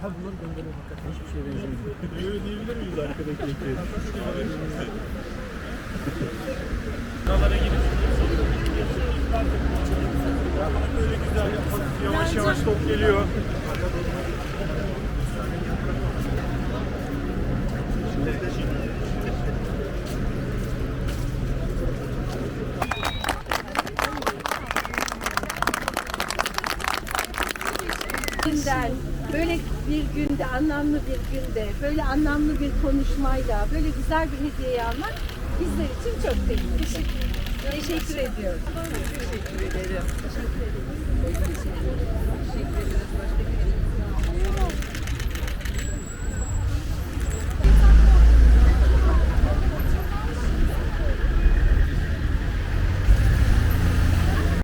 Ha bunları gönderelim hakikaten hiçbir şeye benzemiyor. Öyle diyebilir miyiz arkadaki ekiye? Buralara gidip böyle güzel yavaş yavaş top geliyor. Güzel böyle bir günde, anlamlı bir günde, böyle anlamlı bir konuşmayla, böyle güzel bir hediye almak bizler için çok kıymetli. Teşekkür ediyorum. Teşekkür ederim. Teşekkür ederim.